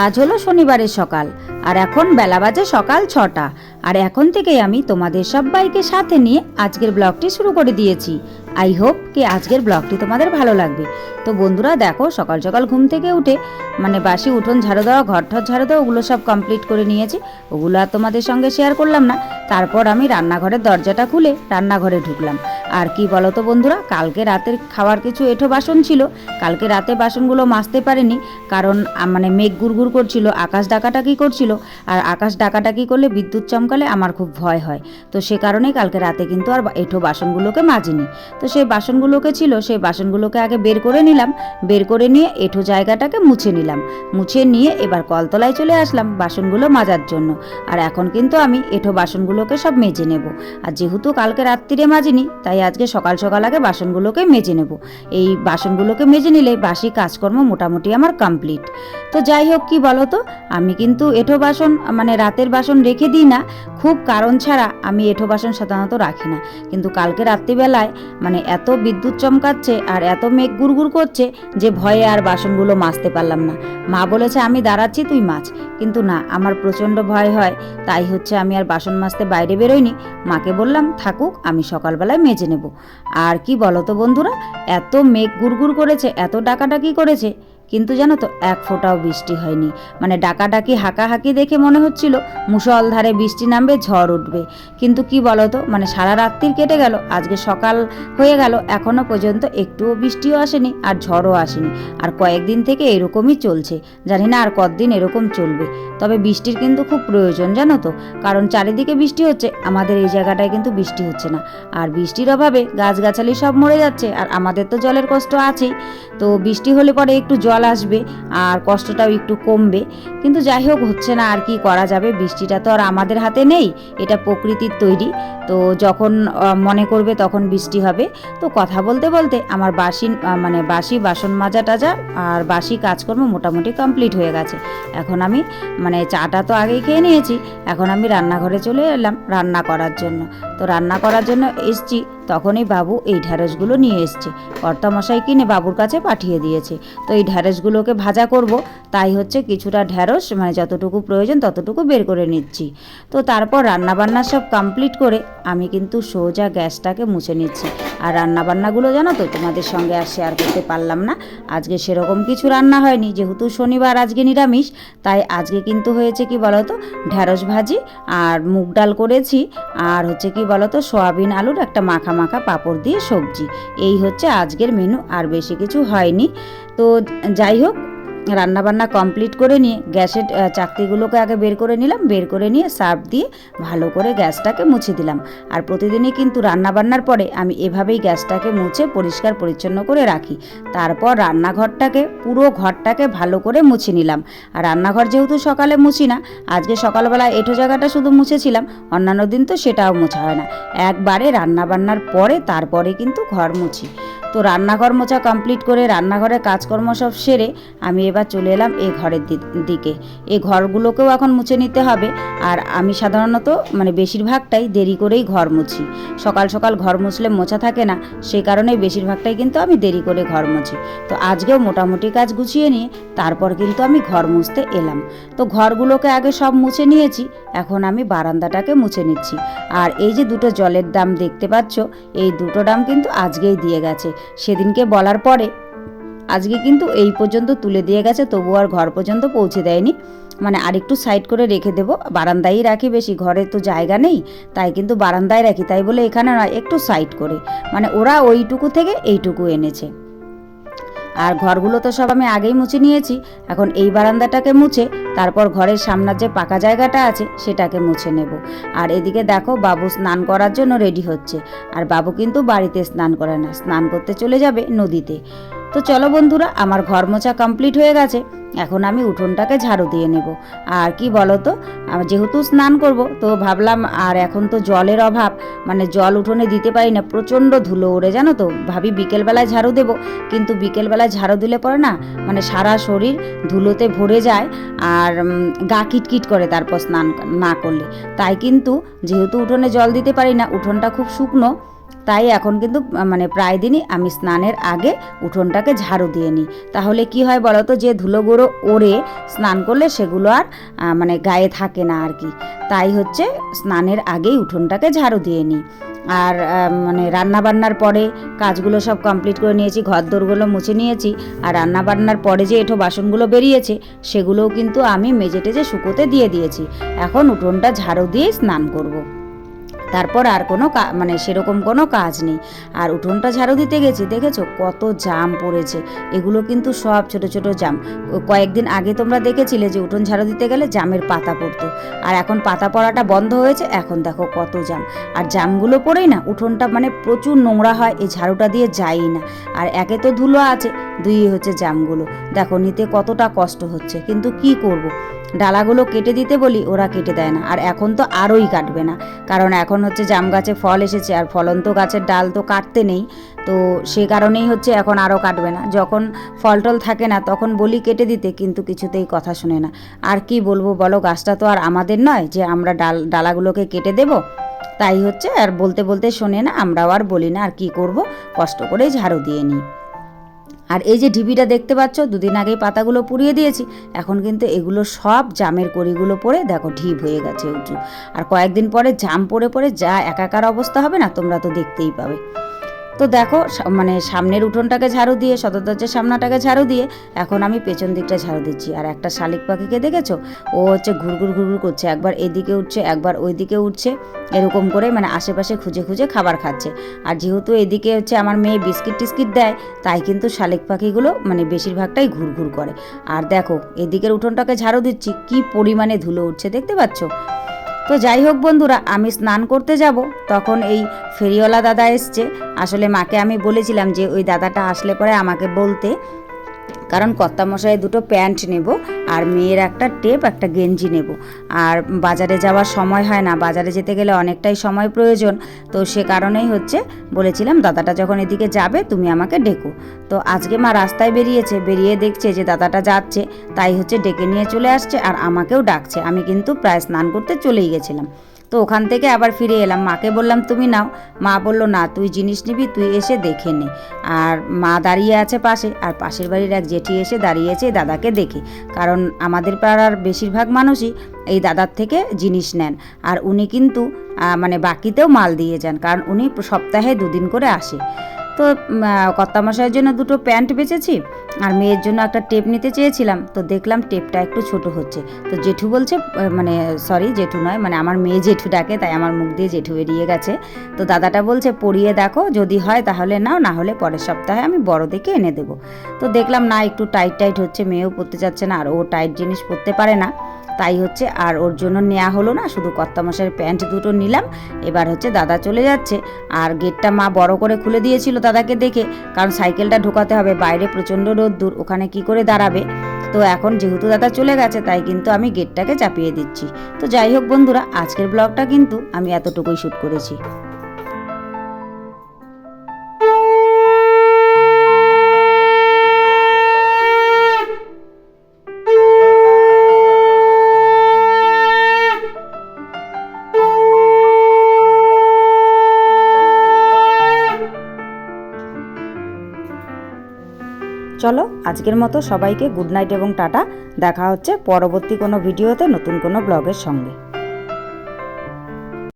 আজ হলো শনিবারের সকাল, আর এখন বেলা বাজে সকাল ছটা। আর এখন থেকেই আমি তোমাদের সবাইকে সাথে নিয়ে আজকের ব্লগটি শুরু করে দিয়েছি। আই হোপ কি আজকের ব্লগটি তোমাদের ভালো লাগবে। তো বন্ধুরা দেখো, সকাল সকাল ঘুম থেকে উঠে মানে বাসি উঠোন ঝাড়ু দেওয়া, ঘর ঠর ঝাড়ু দেওয়া, ওগুলো সব কমপ্লিট করে নিয়েছি। ওগুলো আর তোমাদের সঙ্গে শেয়ার করলাম না। তারপর আমি রান্নাঘরের দরজাটা খুলে রান্নাঘরে ঢুকলাম। আর কি বলো তো বন্ধুরা, কালকে রাতের খাওয়ার কিছু এঁঠো বাসন ছিল। কালকে রাতে বাসনগুলো মাজতে পারিনি। কারণ মানে মেঘ গুড়গুড় করছিল, আকাশ ডাকাটাকি করছিল? আর আকাশ ডাকাটাকি করলে বিদ্যুৎ চমকালে আমার খুব ভয় হয়। তো সে কারণেই কালকে রাতে কিন্তু আর এঁঠো বাসনগুলোকে মাজিনি। তো সেই বাসনগুলোকে ছিল, সেই বাসনগুলোকে আগে বের করে নিলাম। বের করে নিয়ে এঁঠো জায়গাটাকে মুছে নিলাম। মুছে নিয়ে এবার কলতলায় চলে আসলাম বাসনগুলো মাজার জন্য। আর এখন কিন্তু আমি এঁঠো বাসনগুলোকে সব মেজে নেব। আর যেহেতু কালকে রাত্রিরে মাজিনি, তাই আজকে সকাল সকাল আগে বাসনগুলোকে মেজে নেব। এই বাসনগুলোকে মেজে নিলে বাসি কাজকর্ম মোটামুটি আমার কমপ্লিট। তো যাই হোক, কি বলো তো আমি কিন্তু এঁঠো বাসন মানে রাতের বাসন রেখে দিই না। খুব কারণ ছাড়া আমি এঁঠো বাসন সাধারণত রাখি না। কিন্তু কালকে রাত্রিবেলায় মানে এত বিদ্যুৎ চমকাচ্ছে আর এত মেঘ গুড়গুড় করছে যে ভয়ে আর বাসনগুলো মাজতে পারলাম না। মা বলেছে, আমি দাঁড়াচ্ছি, তুই মাছ। কিন্তু না, আমার প্রচণ্ড ভয় হয়। তাই হচ্ছে আমি আর বাসন মাজতে বাইরে বেরোইনি। মাকে বললাম, থাকুক, আমি সকালবেলায় মেজে নেব। আর কি বলো তো বন্ধুরা, এত মেঘ গুড়গুড় করেছে, এত ডাকাডাকি করেছে। কিন্তু জানো তো, এক ফোঁটাও বৃষ্টি হয়নি। মানে ডাকাডাকি, হাঁকাহাঁকি দেখে মনে হচ্ছিল মুসলধারে বৃষ্টি নামবে, ঝড় উঠবে। কিন্তু কি বলো তো মানে সারা রাত্রির কেটে গেল, আজকে সকাল হয়ে গেল, এখনও পর্যন্ত একটুও বৃষ্টিও আসেনি আর ঝড়ও আসেনি। আর কয়েকদিন থেকে এরকমই চলছে, জানি না আর কতদিন এরকম চলবে। তবে বৃষ্টির কিন্তু খুব প্রয়োজন জানো তো, কারণ চারিদিকে বৃষ্টি হচ্ছে, আমাদের এই জায়গাটায় কিন্তু বৃষ্টি হচ্ছে না। আর বৃষ্টির অভাবে গাছগাছালি সব মরে যাচ্ছে, আর আমাদের তো জলের কষ্ট আছেই। তো বৃষ্টি হলে পরে একটু জল আসবে আর কষ্টটাও একটু কমবে। কিন্তু যাই হোক, হচ্ছে না আর কি করা যাবে। বৃষ্টিটা তো আর আমাদের হাতে নেই, এটা প্রকৃতির তৈরি। তো যখন মনে করবে তখন বৃষ্টি হবে। তো কথা বলতে বলতে আমার বাসি মানে বাসি বাসন মাজা টাজা আর বাসি কাজকর্ম মোটামুটি কমপ্লিট হয়ে গেছে। এখন আমি মানে চাটা তো আগেই খেয়ে নিয়েছি, এখন আমি রান্নাঘরে চলে এলাম রান্না করার জন্য। তো রান্না করার জন্য এসছি, তখনই বাবু এই ঢ্যাঁড়সগুলো নিয়ে এসছে। কর্তামশাই কিনে বাবুর কাছে পাঠিয়ে দিয়েছে। তো এই ঢ্যাঁড়সগুলোকে ভাজা করব, তাই হচ্ছে কিছুটা ঢ্যাঁড়স মানে যতটুকু প্রয়োজন ততটুকু বের করে নিচ্ছি। তো তারপর রান্নাবান্না সব কমপ্লিট করে আমি কিন্তু সোজা গ্যাসটাকে মুছে নিচ্ছি। আর রান্নাবান্নাগুলো জানো তো, তোমাদের সঙ্গে আর শেয়ার করতে পারলাম না। আজকে সেরকম কিছু রান্না হয়নি, যেহেতু শনিবার, আজকে নিরামিষ, তাই আজকে কিন্তু হয়েছে কি বলতো ঢ্যাঁড়স ভাজি আর মুগ ডাল করেছি। আর হচ্ছে কি বলতো, সয়াবিন আলুর একটা মাখা মাখা পাঁপড় দিয়ে সবজি। এই হচ্ছে আজকের মেনু আর বেশি কিছু হয়নি। তো যাই হোক, রান্নাবান্না কমপ্লিট করে নিয়ে গ্যাসের চাকরিগুলোকে আগে বের করে নিলাম, বের করে নিয়ে সার্ফ দিয়ে ভালো করে গ্যাসটাকে মুছে দিলাম। আর প্রতিদিনই কিন্তু রান্নাবান্নার পরে আমি এভাবেই গ্যাসটাকে মুছে পরিষ্কার পরিচ্ছন্ন করে রাখি। তারপর রান্নাঘরটাকে, পুরো ঘরটাকে ভালো করে মুছে নিলাম। আর রান্নাঘর যেহেতু সকালে মুছি না, আজকে সকালবেলা এঁঠো জায়গাটা শুধু মুছেছিলাম, অন্যান্য দিন তো সেটাও মোছা হয় না। একবারে রান্নাবান্নার পরে তারপরে কিন্তু ঘর মুছি। তো রান্নাঘর মোছা কমপ্লিট করে রান্নাঘরে কাজকর্ম সব সেরে আমি এবার চলে এলাম এই ঘরের দিকে। এই ঘরগুলোকেও এখন মুছে নিতে হবে। আর আমি সাধারণত মানে বেশিরভাগটাই দেরি করেই ঘর মুছি। সকাল সকাল ঘর মুছলে মোছা থাকে না, সেই কারণেই বেশিরভাগটাই কিন্তু আমি দেরি করে ঘর মুছি। তো আজকেও মোটামুটি কাজ গুছিয়ে নিয়ে তারপর কিন্তু আমি ঘর মুছতে এলাম। তো ঘরগুলোকে আগে সব মুছে নিয়েছি, এখন আমি বারান্দাটাকে মুছে নিচ্ছি। আর এই যে দুটো জলের দাম দেখতে পাচ্ছ, এই দুটো দাম কিন্তু আজকেই দিয়ে গেছে। সেদিনকে বলার পরে। আজকে কিন্তু এই পর্যন্ত তুলে দিয়ে গেছে, তবু আর ঘর পর্যন্ত পৌঁছে দেয়নি। মানে আরেকটু সাইড করে রেখে দেবো। বারান্দায় রাখি বেশি, ঘরে তো জায়গা নেই, তাই কিন্তু বারান্দায় রাখি, তাই বলে এখানে নয়, একটু সাইড করে। মানে ওরা ওইটুকু থেকে এইটুকু এনেছে। আর ঘরগুলো তো সব আমি আগেই মুছে নিয়েছি। এখন এই বারান্দাটাকে মুছে, তারপর ঘরের সামনের যে পাকা জায়গাটা আছে, সেটাকে মুছে নেব। আর এদিকে দেখো, বাবু স্নান করার জন্য রেডি হচ্ছে। আর বাবু কিন্তু বাড়িতে স্নান করে না, স্নান করতে চলে যাবে নদীতে। তো চলো বন্ধুরা, আমার ঘর মোছা কমপ্লিট হয়ে গেছে। এখন আমি উঠোনটাকে ঝাড়ু দিয়ে নেব। আর কি বলো তো যেহেতু স্নান করব, তো ভাবলাম আর এখন তো জলের অভাব মানে জল উঠোনে দিতে পারি না, প্রচণ্ড ধুলো ওড়ে, জানো তো? ভাবি বিকেলবেলায় ঝাড়ু দেব, কিন্তু বিকেলবেলায় ঝাড়ু দিলে পরে না মানে সারা শরীর ধুলোতে ভরে যায় আর গা কিটকিট করে তারপর স্নান না করলে। তাই কিন্তু যেহেতু উঠোনে জল দিতে পারি না, উঠোনটা খুব শুকনো তাই এখন কিন্তু মানে প্রায় দিনই আমি স্নানের আগে উঠোনটাকে ঝাড়ু দিয়ে নিই। তাহলে কি হয় বলো তো যে ধুলোগুলো ওড়ে স্নান করলে সেগুলো আর মানে গায়ে থাকে না আর কি। তাই হচ্ছে স্নানের আগেই উঠোনটাকে ঝাড়ু দিয়ে নিই। আর মানে রান্না বান্নার পরে কাজগুলো সব কমপ্লিট করে নিয়েছি ঘর দোরগুলো মুছে নিয়েছি। আর রান্না বান্নার পরে যে এঠো বাসনগুলো বেরিয়েছে, সেগুলোও কিন্তু আমি মেজে টেজে শুকোতে দিয়ে দিয়েছি। এখন উঠোনটা ঝাড়ু দিয়েই স্নান করব। তারপর আর কোনো মানে সেরকম কোনো কাজ নেই। আর উঠোনটা ঝাড়ু দিতে গেছি, দেখেছ? কত জাম পড়েছে। এগুলো কিন্তু সব ছোট ছোট জাম। কয়েকদিন আগে তোমরা দেখেছিলে যে উঠোন ঝাড়ু দিতে গেলে জামের পাতা পড়তো। আর এখন পাতা পড়াটা বন্ধ হয়েছে, এখন দেখো কত জাম। আর জামগুলো পড়েই না, উঠোনটা মানে প্রচুর নোংরা হয়, এই ঝাড়ুটা দিয়ে যায়ই না। আর একে তো ধুলো আছে, দুই হচ্ছে জামগুলো। দেখো, নিতে কতটা কষ্ট হচ্ছে। কিন্তু কি করব। ডালাগুলো কেটে দিতে বলি, ওরা কেটে দেয় না। আর এখন তো আরোই কাটবে না। কারণ এখন হচ্ছে জাম গাছে ফল এসেছে, আর ফলন্ত গাছের ডাল তো কাটতে নেই। তো সে কারণেই হচ্ছে এখন আরও কাটবে না। যখন ফল টল থাকে না, তখন বলি কেটে দিতে, কিন্তু কিছুতেই কথা শুনে না। আর কি বলব বলো, গাছটা তো আর আমাদের নয় যে আমরা ডাল, ডালাগুলোকে কেটে দেব। তাই হচ্ছে, আর বলতে বলতে শোনে না, আমরাও আর বলি না, আর কি করব? কষ্ট করে ঝাড়ু দিয়ে নিই। আর এই যে ঢিবিটা দেখতে পাচ্ছ, দুদিন আগেই পাতাগুলো পুড়িয়ে দিয়েছি, এখন কিন্তু এগুলো সব জামের কড়িগুলো পরে দেখো ঢিপ হয়ে গেছে উঁচু। আর কয়েকদিন পরে জাম পরে পরে যা একাকার অবস্থা হবে না, তোমরা তো দেখতেই পাবে। তো দেখো মানে সামনের উঠোনটাকে ঝাড়ু দিয়ে, সদর সামনাটাকে ঝাড়ু দিয়ে এখন আমি পেছন দিকটা ঝাড়ু দিচ্ছি। আর একটা শালিক পাখিকে দেখেছ? ও হচ্ছে ঘুরঘুর ঘুরঘুর করছে। একবার এদিকে উঠছে, একবার ওইদিকে উঠছে। এরকম করে মানে আশেপাশে খুঁজে খুঁজে খাবার খাচ্ছে। আর যেহেতু এদিকে হচ্ছে আমার মেয়ে বিস্কিট টিস্কিট দেয়, তাই কিন্তু শালিক পাখিগুলো মানে বেশিরভাগটাই ঘুরঘুর করে। আর দেখো, এদিকের উঠোনটাকে ঝাড়ু দিচ্ছি। কি পরিমাণে ধুলো উঠছে দেখতে পাচ্ছ? তো যাই হোক বন্ধুরা, আমি স্নান করতে যাব। তখন এই ফেরিওয়ালা দাদা এসছে। আসলে মাকে আমি বলেছিলাম যে ওই দাদাটা আসলে পরে আমাকে বলতে। কারণ কর্তামশাই দুটো প্যান্ট নেব আর মেয়ের একটা টেপ, একটা গেঞ্জি নেব। আর বাজারে যাওয়ার সময় হয় না, বাজারে যেতে গেলে অনেকটাই সময় প্রয়োজন। তো সে কারণেই হচ্ছে বলেছিলাম, দাদাটা যখন এদিকে যাবে, তুমি আমাকে ডেকো। তো আজকে মা রাস্তায় বেরিয়েছে, বেরিয়ে দেখছে যে দাদাটা যাচ্ছে, তাই হচ্ছে ডেকে নিয়ে চলে আসছে আর আমাকেও ডাকছে। আমি কিন্তু প্রায় স্নান করতে চলেই গেছিলাম। তো ওখান থেকে আবার ফিরে এলাম। মাকে বললাম, তুমি নাও। মা বলল, না, তুই জিনিস নিবি, তুই এসে দেখে নে। আর মা দাঁড়িয়ে আছে পাশে, আর পাশের বাড়ির এক জেঠি এসে দাঁড়িয়েছে দাদাকে দেখে। কারণ আমাদের পাড়ার বেশিরভাগ মানুষই এই দাদার থেকে জিনিস নেন। আর উনি কিন্তু মানে বাকিতেও মাল দিয়ে যান, কারণ উনি সপ্তাহে দুদিন করে আসে। তো কর্তামশাইয়ের জন্য দুটো প্যান্ট বেচেছি। আর মেয়ের জন্য একটা টেপ নিতে চেয়েছিলাম, তো দেখলাম টেপটা একটু ছোট হচ্ছে। তো জেঠু বলছে মানে সরি জেঠু নয় মানে আমার মেয়ে জেঠু ডাকে, তাই আমার মুখ দিয়ে জেঠু বেরিয়ে গেছে। তো দাদাটা বলছে পরিয়ে দেখো, যদি হয় তাহলে নাও, না হলে পরের সপ্তাহে আমি বড় দেখে এনে দেবো। তো দেখলাম, না, একটু টাইট টাইট হচ্ছে, মেয়েও পরতে চাচ্ছে না, আর ও টাইট জিনিস পরতে পারে না। তাই হচ্ছে আর ওর জন্য নেওয়া হলো না, শুধু কর্তামশাইয়ের প্যান্ট দুটো নিলাম। এবার হচ্ছে দাদা চলে যাচ্ছে। আর গেটটা মা বড় করে খুলে দিয়েছিল দাদাকে দেখে, কারণ সাইকেলটা ঢোকাতে হবে, বাইরে প্রচণ্ড রোদ্দুর, ওখানে কি করে দাঁড়াবে? তো এখন যেহেতু দাদা চলে গেছে, তাই কিন্তু আমি গেটটাকে চাপিয়ে দিচ্ছি। তো যাই হোক বন্ধুরা, আজকের ব্লগটা কিন্তু আমি এতটুকুই শ্যুট করেছি। চলো, আজকের মতো সবাইকে গুড নাইট এবং টাটা। দেখা হচ্ছে পরবর্তী কোনো ভিডিওতে নতুন কোনো ব্লগের সঙ্গে।